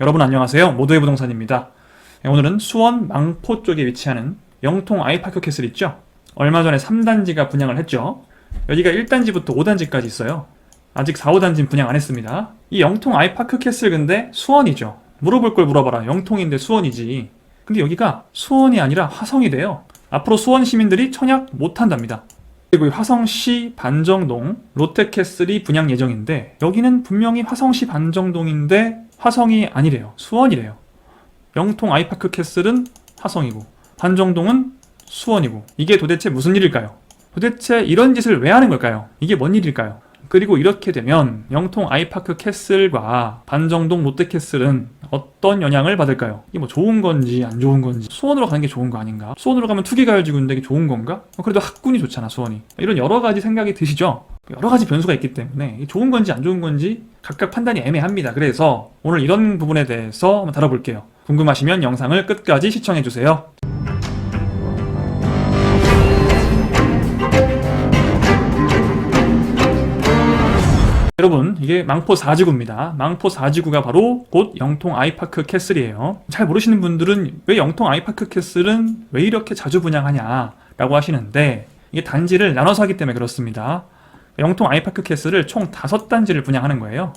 여러분 안녕하세요. 모두의 부동산입니다. 네, 오늘은 수원 망포 쪽에 위치하는 영통 아이파크 캐슬 있죠? 얼마 전에 3단지가 분양을 했죠. 여기가 1단지부터 5단지까지 있어요. 아직 4, 5단지는 분양 안 했습니다. 이 영통 아이파크 캐슬 근데 수원이죠. 물어볼 걸 물어봐라. 영통인데 수원이지. 근데 여기가 수원이 아니라 화성이 돼요. 앞으로 수원 시민들이 청약 못 한답니다. 그리고 이 화성시 반정동 롯데캐슬이 분양 예정인데 여기는 분명히 화성시 반정동인데 화성이 아니래요. 수원이래요. 영통 아이파크 캐슬은 화성이고 반정동은 수원이고 이게 도대체 무슨 일일까요? 도대체 이런 짓을 왜 하는 걸까요? 이게 뭔 일일까요? 그리고 이렇게 되면 영통 아이파크 캐슬과 반정동 롯데캐슬은 어떤 영향을 받을까요? 이게 뭐 좋은 건지 안 좋은 건지 수원으로 가는 게 좋은 거 아닌가? 수원으로 가면 투기가열지구인데 이게 좋은 건가? 어, 그래도 학군이 좋잖아 수원이 이런 여러 가지 생각이 드시죠? 여러 가지 변수가 있기 때문에 좋은 건지 안 좋은 건지 각각 판단이 애매합니다. 그래서 오늘 이런 부분에 대해서 한번 다뤄볼게요. 궁금하시면 영상을 끝까지 시청해주세요. 이게 망포 4지구입니다. 망포 4지구가 바로 곧 영통 아이파크 캐슬이에요. 잘 모르시는 분들은 왜 영통 아이파크 캐슬은 왜 이렇게 자주 분양하냐라고 하시는데 이게 단지를 나눠서 하기 때문에 그렇습니다. 영통 아이파크 캐슬을 총 5단지를 분양하는 거예요.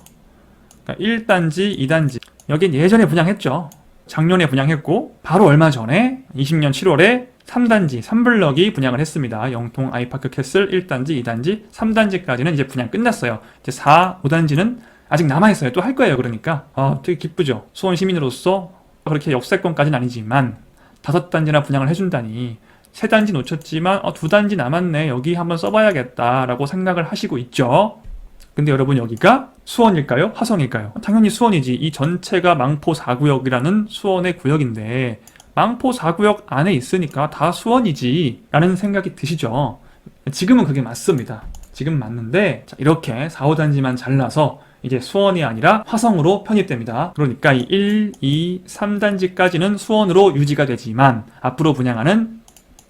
그러니까 1단지, 2단지. 여긴 예전에 분양했죠. 작년에 분양했고 바로 얼마 전에 20년 7월에 3단지, 3블럭이 분양을 했습니다. 영통 아이파크 캐슬 1단지, 2단지, 3단지까지는 이제 분양 끝났어요. 이제 4, 5단지는 아직 남아있어요. 또 할 거예요. 그러니까. 아, 되게 기쁘죠. 수원 시민으로서 그렇게 역세권까지는 아니지만 다섯 단지나 분양을 해준다니 세 단지 놓쳤지만 어, 두 단지 남았네. 여기 한번 써봐야겠다라고 생각을 하시고 있죠. 근데 여러분 여기가 수원일까요? 화성일까요? 당연히 수원이지. 이 전체가 망포 4구역이라는 수원의 구역인데 망포 4구역 안에 있으니까 다 수원이지 라는 생각이 드시죠. 지금은 그게 맞습니다. 지금 맞는데 자, 이렇게 4, 5단지만 잘라서 이제 수원이 아니라 화성으로 편입됩니다. 그러니까 이 1, 2, 3단지까지는 수원으로 유지가 되지만 앞으로 분양하는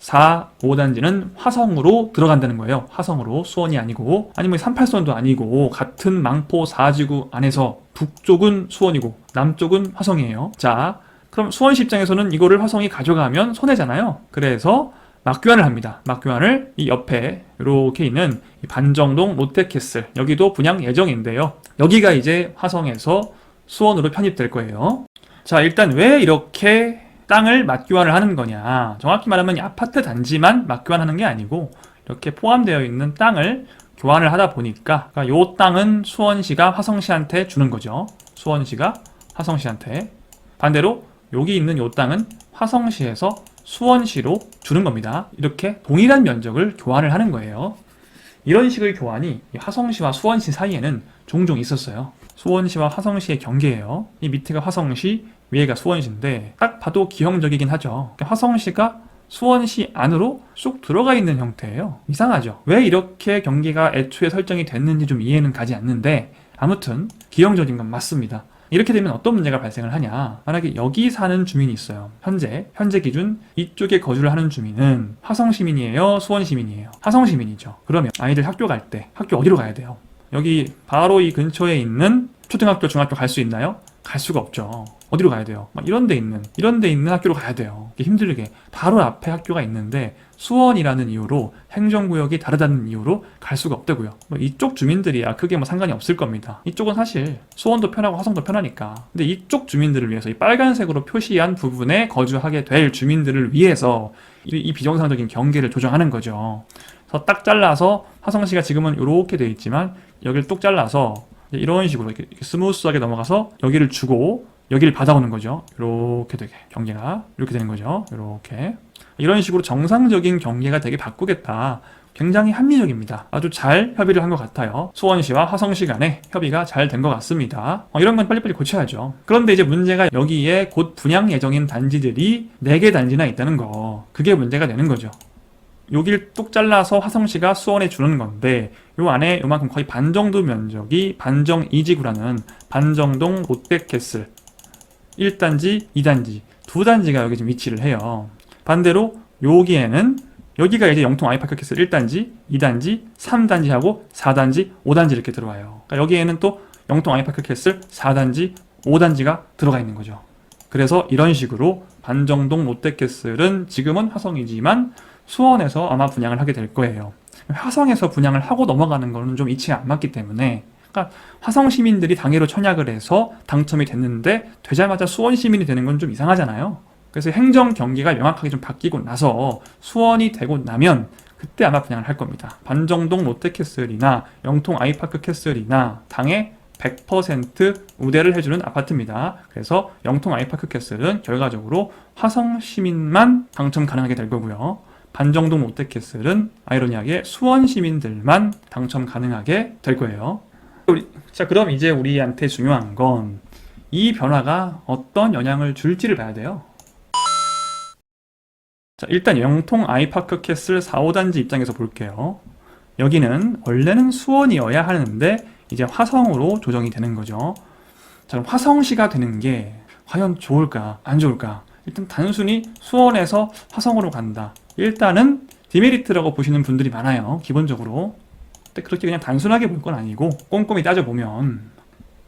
4, 5단지는 화성으로 들어간다는 거예요. 화성으로 수원이 아니고 아니면 38선도 아니고 같은 망포 4지구 안에서 북쪽은 수원이고 남쪽은 화성이에요. 자, 그럼 수원시 입장에서는 이거를 화성이 가져가면 손해잖아요. 그래서 막교환을 합니다. 막교환을 이 옆에 이렇게 있는 이 반정동 롯데캐슬 여기도 분양 예정인데요. 여기가 이제 화성에서 수원으로 편입될 거예요. 자, 일단 왜 이렇게 땅을 맞교환을 하는 거냐. 정확히 말하면 이 아파트 단지만 맞교환하는 게 아니고 이렇게 포함되어 있는 땅을 교환을 하다 보니까 그러니까 요 땅은 수원시가 화성시한테 주는 거죠. 수원시가 화성시한테. 반대로 여기 있는 요 땅은 화성시에서 수원시로 주는 겁니다. 이렇게 동일한 면적을 교환을 하는 거예요. 이런 식의 교환이 이 화성시와 수원시 사이에는 종종 있었어요. 수원시와 화성시의 경계예요. 이 밑에가 화성시, 위에가 수원시인데 딱 봐도 기형적이긴 하죠. 그러니까 화성시가 수원시 안으로 쑥 들어가 있는 형태예요. 이상하죠. 왜 이렇게 경계가 애초에 설정이 됐는지 좀 이해는 가지 않는데 아무튼 기형적인 건 맞습니다. 이렇게 되면 어떤 문제가 발생을 하냐? 만약에 여기 사는 주민이 있어요. 현재 현재 기준 이쪽에 거주를 하는 주민은 화성 시민이에요, 수원 시민이에요. 화성 시민이죠. 그러면 아이들 학교 갈 때 학교 어디로 가야 돼요? 여기 바로 이 근처에 있는 초등학교, 중학교 갈 수 있나요? 갈 수가 없죠. 어디로 가야 돼요? 막 이런 데 있는, 이런 데 있는 학교로 가야 돼요. 힘들게. 바로 앞에 학교가 있는데 수원이라는 이유로 행정구역이 다르다는 이유로 갈 수가 없다고요. 뭐 이쪽 주민들이야 크게 뭐 상관이 없을 겁니다. 이쪽은 사실 수원도 편하고 화성도 편하니까. 근데 이쪽 주민들을 위해서 이 빨간색으로 표시한 부분에 거주하게 될 주민들을 위해서 이, 이 비정상적인 경계를 조정하는 거죠. 그래서 딱 잘라서 화성시가 지금은 이렇게 돼 있지만 여기를 뚝 잘라서 이런 식으로 이렇게 스무스하게 넘어가서 여기를 주고 여기를 받아오는 거죠. 이렇게 되게 경계가 이렇게 되는 거죠. 이렇게 이런 식으로 정상적인 경계가 되게 바꾸겠다. 굉장히 합리적입니다. 아주 잘 협의를 한 것 같아요. 수원시와 화성시 간에 협의가 잘 된 것 같습니다. 어, 이런 건 빨리빨리 고쳐야죠. 그런데 이제 문제가 여기에 곧 분양 예정인 단지들이 4개 단지나 있다는 거. 그게 문제가 되는 거죠. 여길 뚝 잘라서 화성시가 수원에 주는 건데 요 안에 요만큼 거의 반 정도 면적이 반정 이지구라는 반정동 롯데캐슬 1단지, 2단지 두 단지가 여기 지금 위치를 해요. 반대로 여기에는 여기가 이제 영통 아이파크 캐슬 1단지, 2단지, 3단지하고 4단지, 5단지 이렇게 들어와요. 그러니까 여기에는 또 영통 아이파크 캐슬 4단지, 5단지가 들어가 있는 거죠. 그래서 이런 식으로 반정동 롯데캐슬은 지금은 화성이지만 수원에서 아마 분양을 하게 될 거예요. 화성에서 분양을 하고 넘어가는 거는 좀 이치가 안 맞기 때문에 그러니까 화성 시민들이 당해로 청약을 해서 당첨이 됐는데 되자마자 수원 시민이 되는 건 좀 이상하잖아요. 그래서 행정 경계가 명확하게 좀 바뀌고 나서 수원이 되고 나면 그때 아마 분양을 할 겁니다. 반정동 롯데캐슬이나 영통 아이파크 캐슬이나 당에 100% 우대를 해주는 아파트입니다. 그래서 영통 아이파크 캐슬은 결과적으로 화성 시민만 당첨 가능하게 될 거고요. 반정동 롯데캐슬은 아이러니하게 수원 시민들만 당첨 가능하게 될 거예요. 자, 그럼 이제 우리한테 중요한 건 이 변화가 어떤 영향을 줄지를 봐야 돼요. 자, 일단 영통 아이파크 캐슬 4, 5단지 입장에서 볼게요. 여기는 원래는 수원이어야 하는데 이제 화성으로 조정이 되는 거죠. 자, 그럼 화성시가 되는 게 과연 좋을까, 안 좋을까? 일단 단순히 수원에서 화성으로 간다. 일단은 디메리트라고 보시는 분들이 많아요. 기본적으로. 그렇게 그냥 단순하게 볼 건 아니고 꼼꼼히 따져보면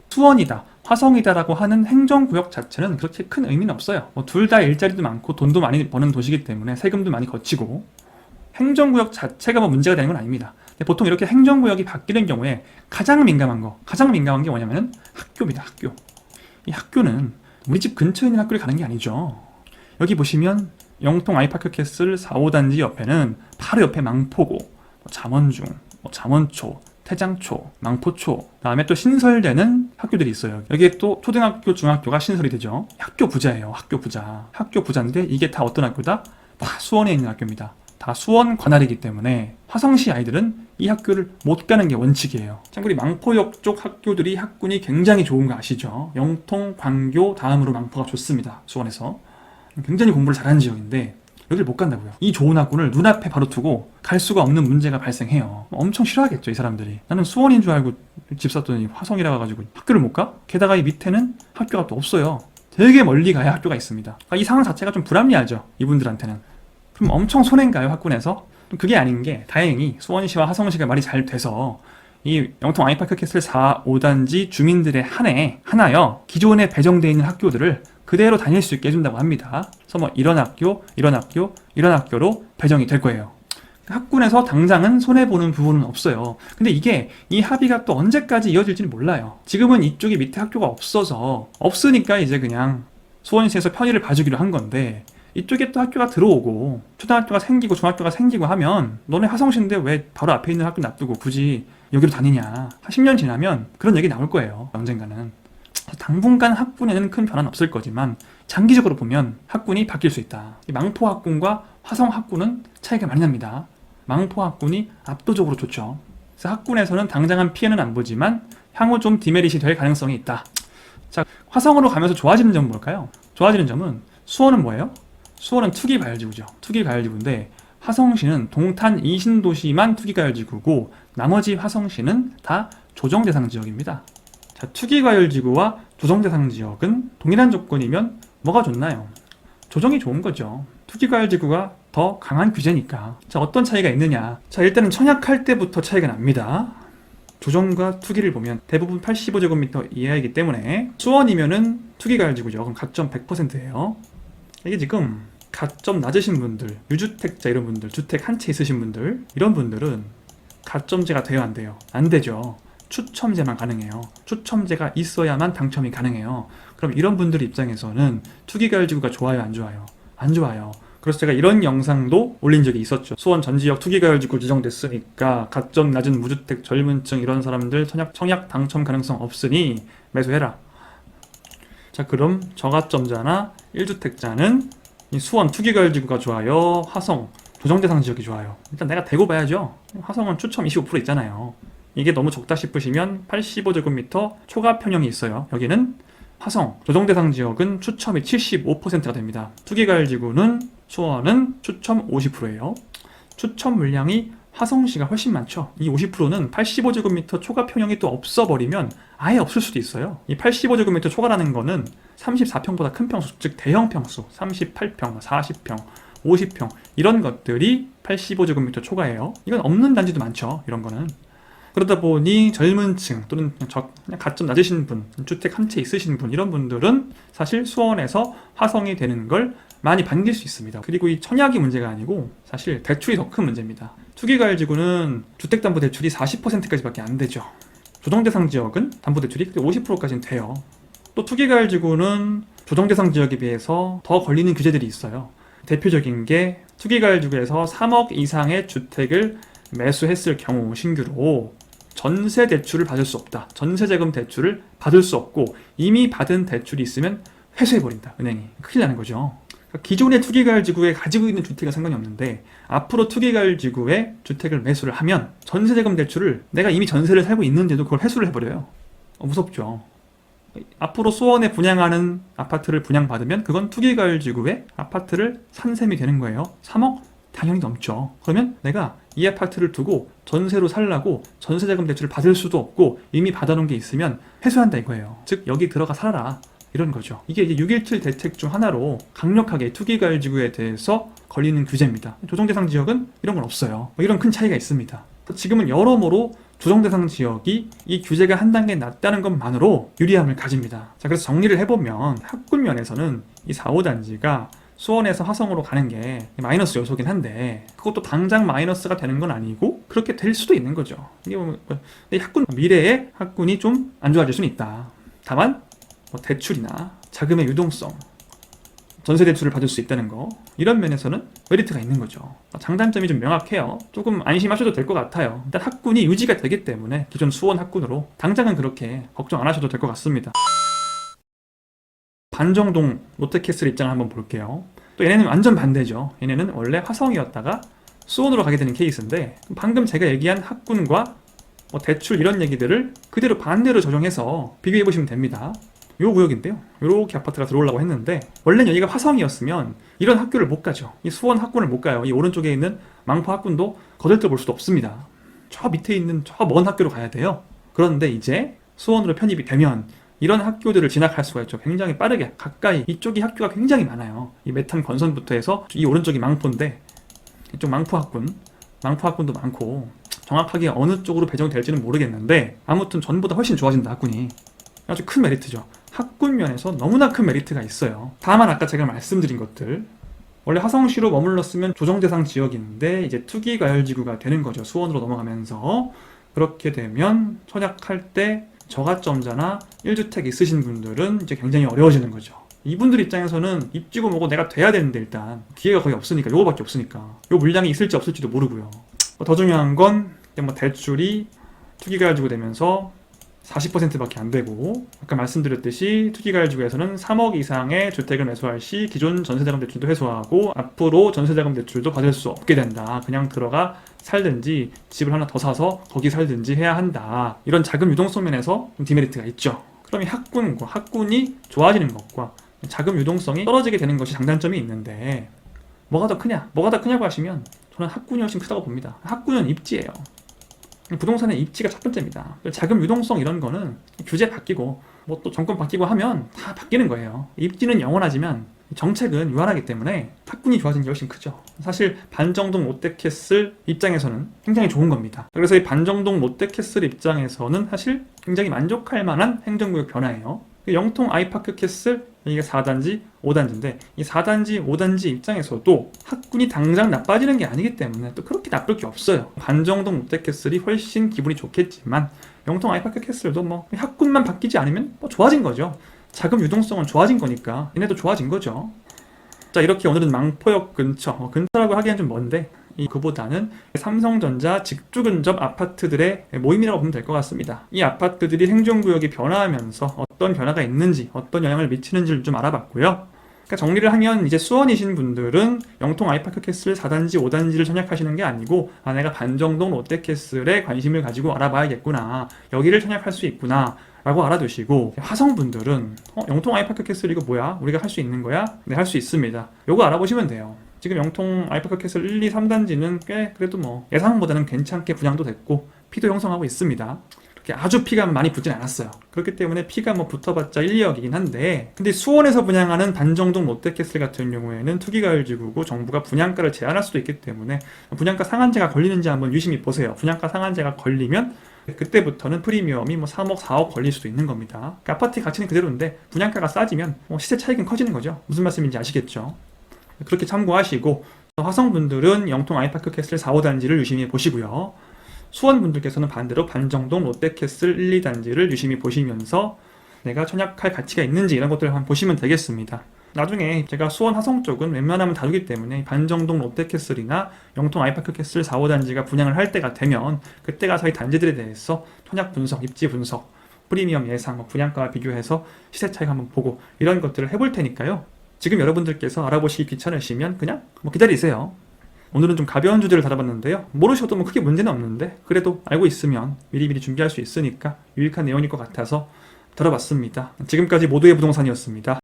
수원이다, 화성이다라고 하는 행정구역 자체는 그렇게 큰 의미는 없어요. 뭐 둘 다 일자리도 많고 돈도 많이 버는 도시이기 때문에 세금도 많이 거치고 행정구역 자체가 뭐 문제가 되는 건 아닙니다. 보통 이렇게 행정구역이 바뀌는 경우에 가장 민감한 거, 가장 민감한 게 뭐냐면은 학교입니다. 학교. 이 학교는 우리 집 근처에 있는 학교를 가는 게 아니죠. 여기 보시면 영통 아이파크 캐슬 4, 5단지 옆에는 바로 옆에 망포고, 뭐 잠원중, 뭐 잠원초, 태장초, 망포초, 다음에 또 신설되는 학교들이 있어요. 여기에 또 초등학교, 중학교가 신설이 되죠. 학교 부자예요. 학교 부자. 학교 부자인데 이게 다 어떤 학교다? 다 수원에 있는 학교입니다. 다 수원 관할이기 때문에 화성시 아이들은 이 학교를 못 가는 게 원칙이에요. 참고로 이 망포역 쪽 학교들이 학군이 굉장히 좋은 거 아시죠? 영통, 광교 다음으로 망포가 좋습니다. 수원에서 굉장히 공부를 잘하는 지역인데 여기를 못 간다고요. 이 좋은 학군을 눈앞에 바로 두고 갈 수가 없는 문제가 발생해요. 엄청 싫어하겠죠, 이 사람들이. 나는 수원인 줄 알고 집 샀더니 화성이라 가지고 학교를 못 가? 게다가 이 밑에는 학교가 또 없어요. 되게 멀리 가야 학교가 있습니다. 그러니까 이 상황 자체가 좀 불합리하죠, 이분들한테는. 그럼 엄청 손해인가요, 학군에서? 그게 아닌 게 다행히 수원시와 화성시가 말이 잘 돼서 이 영통 아이파크 캐슬 4, 5단지 주민들의 한해 하나여 기존에 배정되어 있는 학교들을 그대로 다닐 수 있게 해준다고 합니다. 그래서 뭐 이런 학교, 이런 학교, 이런 학교로 배정이 될 거예요. 학군에서 당장은 손해보는 부분은 없어요. 근데 이게 이 합의가 또 언제까지 이어질지는 몰라요. 지금은 이쪽에 밑에 학교가 없어서 없으니까 이제 그냥 수원시에서 편의를 봐주기로 한 건데 이쪽에 또 학교가 들어오고 초등학교가 생기고 중학교가 생기고 하면 너네 화성시인데 왜 바로 앞에 있는 학교 놔두고 굳이 여기로 다니냐 한 10년 지나면 그런 얘기 나올 거예요 언젠가는 당분간 학군에는 큰 변화는 없을 거지만 장기적으로 보면 학군이 바뀔 수 있다 이 망포 학군과 화성 학군은 차이가 많이 납니다 망포 학군이 압도적으로 좋죠 그래서 학군에서는 당장한 피해는 안 보지만 향후 좀 디메리시 될 가능성이 있다 자 화성으로 가면서 좋아지는 점은 뭘까요? 좋아지는 점은 수원은 뭐예요? 수원은 투기과열지구죠. 투기과열지구인데 화성시는 동탄 이신도시만 투기과열지구고 나머지 화성시는 다 조정 대상 지역입니다. 자, 투기과열지구와 조정대상 지역은 동일한 조건이면 뭐가 좋나요? 조정이 좋은 거죠. 투기과열지구가 더 강한 규제니까. 자, 어떤 차이가 있느냐? 자, 일단은 청약할 때부터 차이가 납니다. 조정과 투기를 보면 대부분 85제곱미터 이하이기 때문에 수원이면은 투기과열지구죠. 그럼 가점 100%예요. 이게 지금 가점 낮으신 분들, 유주택자 이런 분들, 주택 한 채 있으신 분들 이런 분들은 가점제가 돼요 안 돼요? 안 되죠. 추첨제만 가능해요. 추첨제가 있어야만 당첨이 가능해요. 그럼 이런 분들 입장에서는 투기 가열지구가 좋아요 안 좋아요? 안 좋아요. 그래서 제가 이런 영상도 올린 적이 있었죠. 수원 전 지역 투기가열지구 지정됐으니까 가점 낮은 무주택 젊은층 이런 사람들 청약, 청약 당첨 가능성 없으니 매수해라. 자 그럼 저가점자나 1주택자는 이 수원 투기가열지구가 좋아요 화성 조정대상 지역이 좋아요 일단 내가 대고 봐야죠 화성은 추첨 25% 있잖아요 이게 너무 적다 싶으시면 85제곱미터 초과 평형이 있어요 여기는 화성 조정대상 지역은 추첨이 75%가 됩니다 투기가열 지구는 수원은 추첨 50%예요 추첨 물량이 화성시가 훨씬 많죠. 이 50%는 85제곱미터 초과 평형이 또 없어버리면 아예 없을 수도 있어요. 이 85제곱미터 초과라는 거는 34평보다 큰 평수, 즉 대형 평수, 38평, 40평, 50평 이런 것들이 85제곱미터 초과예요. 이건 없는 단지도 많죠. 이런 거는. 그러다 보니 젊은 층 또는 가점 낮으신 분, 주택 한 채 있으신 분 이런 분들은 사실 수원에서 화성이 되는 걸 많이 반길 수 있습니다. 그리고 이 청약이 문제가 아니고 사실 대출이 더 큰 문제입니다. 투기가일지구는 주택담보대출이 40%까지밖에 안 되죠. 조정대상 지역은 담보대출이 50%까지는 돼요. 또 투기가일지구는 조정대상 지역에 비해서 더 걸리는 규제들이 있어요. 대표적인 게 투기가일지구에서 3억 이상의 주택을 매수했을 경우 신규로 전세 대출을 받을 수 없다. 전세자금 대출을 받을 수 없고 이미 받은 대출이 있으면 회수해버린다. 은행이. 큰일 나는 거죠. 그러니까 기존의 투기가을지구에 가지고 있는 주택은 상관이 없는데 앞으로 투기가을지구에 주택을 매수를 하면 전세자금 대출을 내가 이미 전세를 살고 있는데도 그걸 회수를 해버려요. 어, 무섭죠. 앞으로 수원에 분양하는 아파트를 분양받으면 그건 투기가을지구에 아파트를 산 셈이 되는 거예요. 3억 당연히 넘죠. 그러면 내가 이 아파트를 두고 전세로 살라고 전세자금 대출을 받을 수도 없고 이미 받아놓은 게 있으면 회수한다 이거예요. 즉 여기 들어가 살아라. 이런 거죠. 이게 이제 617 대책 중 하나로 강력하게 투기가을지구에 대해서 걸리는 규제입니다. 조정대상 지역은 이런 건 없어요. 뭐 이런 큰 차이가 있습니다. 지금은 여러모로 조정대상 지역이 이 규제가 한 단계 낮다는 것만으로 유리함을 가집니다. 자, 그래서 정리를 해보면 학군 면에서는 이 4, 5단지가 수원에서 화성으로 가는 게 마이너스 요소긴 한데 그것도 당장 마이너스가 되는 건 아니고 그렇게 될 수도 있는 거죠. 이게 뭐, 이 학군 미래에 학군이 좀 안 좋아질 수는 있다. 다만 뭐 대출이나 자금의 유동성, 전세 대출을 받을 수 있다는 거 이런 면에서는 메리트가 있는 거죠. 장단점이 좀 명확해요. 조금 안심하셔도 될 것 같아요. 일단 학군이 유지가 되기 때문에 기존 수원 학군으로 당장은 그렇게 걱정 안 하셔도 될 것 같습니다. 반정동 롯데캐슬 입장을 한번 볼게요. 또 얘네는 완전 반대죠. 얘네는 원래 화성이었다가 수원으로 가게 되는 케이스인데 방금 제가 얘기한 학군과 뭐 대출 이런 얘기들을 그대로 반대로 적용해서 비교해 보시면 됩니다. 요 구역인데요. 요렇게 아파트가 들어오려고 했는데 원래는 여기가 화성이었으면 이런 학교를 못 가죠. 이 수원 학군을 못 가요. 이 오른쪽에 있는 망포 학군도 거들떠 볼 수도 없습니다. 저 밑에 있는 저 먼 학교로 가야 돼요. 그런데 이제 수원으로 편입이 되면 이런 학교들을 진학할 수가 있죠. 굉장히 빠르게 가까이 이쪽이 학교가 굉장히 많아요. 이 메탄 건선부터 해서 이 오른쪽이 망포인데 이쪽 망포 학군, 망포 학군도 많고 정확하게 어느 쪽으로 배정될지는 모르겠는데 아무튼 전보다 훨씬 좋아진다 학군이 아주 큰 메리트죠. 학군 면에서 너무나 큰 메리트가 있어요. 다만 아까 제가 말씀드린 것들 원래 화성시로 머물렀으면 조정대상 지역인데 이제 투기가열지구가 되는 거죠. 수원으로 넘어가면서 그렇게 되면 청약할 때 저가점자나 1주택 있으신 분들은 이제 굉장히 어려워지는 거죠. 이분들 입장에서는 입지고 뭐고 내가 돼야 되는데 일단 기회가 거의 없으니까 요거밖에 없으니까 요 물량이 있을지 없을지도 모르고요. 더 중요한 건 뭐 대출이 투기가열지구 되면서 40%밖에 안 되고 아까 말씀드렸듯이 투기가열지구에서는 3억 이상의 주택을 매수할 시 기존 전세자금 대출도 회수하고 앞으로 전세자금 대출도 받을 수 없게 된다. 그냥 들어가 살든지 집을 하나 더 사서 거기 살든지 해야 한다. 이런 자금 유동성 면에서 좀 디메리트가 있죠. 이 학군과 학군이 좋아지는 것과 자금 유동성이 떨어지게 되는 것이 장단점이 있는데 뭐가 더 크냐? 뭐가 더 크냐고 하시면 저는 학군이 훨씬 크다고 봅니다. 학군은 입지예요. 부동산의 입지가 첫 번째입니다. 자금 유동성 이런 거는 규제 바뀌고 뭐 또 정권 바뀌고 하면 다 바뀌는 거예요. 입지는 영원하지만 정책은 유한하기 때문에 학군이 좋아지는 게 훨씬 크죠. 사실 반정동 롯데캐슬 입장에서는 굉장히 좋은 겁니다. 그래서 이 반정동 롯데캐슬 입장에서는 사실 굉장히 만족할 만한 행정구역 변화예요. 영통 아이파크 캐슬 이게 4단지, 5단지인데 이 4단지, 5단지 입장에서도 학군이 당장 나빠지는 게 아니기 때문에 또 그렇게 나쁠 게 없어요. 반정동 롯데캐슬이 훨씬 기분이 좋겠지만 영통 아이파크 캐슬도 뭐 학군만 바뀌지 않으면 뭐 좋아진 거죠. 자금 유동성은 좋아진 거니까 얘네도 좋아진 거죠. 자 이렇게 오늘은 망포역 근처 어, 근처라고 하기엔 좀 먼데 이 그보다는 삼성전자 직주 근접 아파트들의 모임이라고 보면 될 것 같습니다. 이 아파트들이 행정구역이 변화하면서 어떤 변화가 있는지 어떤 영향을 미치는지를 좀 알아봤고요. 그러니까 정리를 하면 이제 수원이신 분들은 영통 아이파크 캐슬 4단지, 5단지를 청약하시는 게 아니고 아 내가 반정동 롯데캐슬에 관심을 가지고 알아봐야겠구나. 여기를 청약할 수 있구나. 라고 알아두시고 화성분들은 어, 영통 아이파크 캐슬 이거 뭐야? 우리가 할 수 있는 거야? 네, 할 수 있습니다. 요거 알아보시면 돼요. 지금 영통 아이파크 캐슬 1, 2, 3단지는 꽤 그래도 뭐 예상보다는 괜찮게 분양도 됐고 피도 형성하고 있습니다. 그렇게 아주 피가 많이 붙진 않았어요. 그렇기 때문에 피가 뭐 붙어봤자 1, 2억이긴 한데 근데 수원에서 분양하는 단정동 롯데캐슬 같은 경우에는 투기가율지구고 정부가 분양가를 제한할 수도 있기 때문에 분양가 상한제가 걸리는지 한번 유심히 보세요. 분양가 상한제가 걸리면 그때부터는 프리미엄이 뭐 3억, 4억 걸릴 수도 있는 겁니다. 그러니까 아파트 가치는 그대로인데 분양가가 싸지면 뭐 시세 차익은 커지는 거죠. 무슨 말씀인지 아시겠죠? 그렇게 참고하시고 화성분들은 영통 아이파크 캐슬 4, 5단지를 유심히 보시고요. 수원분들께서는 반대로 반정동 롯데캐슬 1, 2단지를 유심히 보시면서 내가 청약할 가치가 있는지 이런 것들을 한번 보시면 되겠습니다. 나중에 제가 수원 화성 쪽은 웬만하면 다루기 때문에 반정동 롯데캐슬이나 영통 아이파크 캐슬 4, 5단지가 분양을 할 때가 되면 그때 가서 이 단지들에 대해서 청약 분석, 입지 분석, 프리미엄 예상, 뭐 분양가와 비교해서 시세 차익 한번 보고 이런 것들을 해볼 테니까요. 지금 여러분들께서 알아보시기 귀찮으시면 그냥 뭐 기다리세요. 오늘은 좀 가벼운 주제를 다뤄봤는데요. 모르셔도 뭐 크게 문제는 없는데 그래도 알고 있으면 미리미리 준비할 수 있으니까 유익한 내용일 것 같아서 다뤄봤습니다. 지금까지 모두의 부동산이었습니다.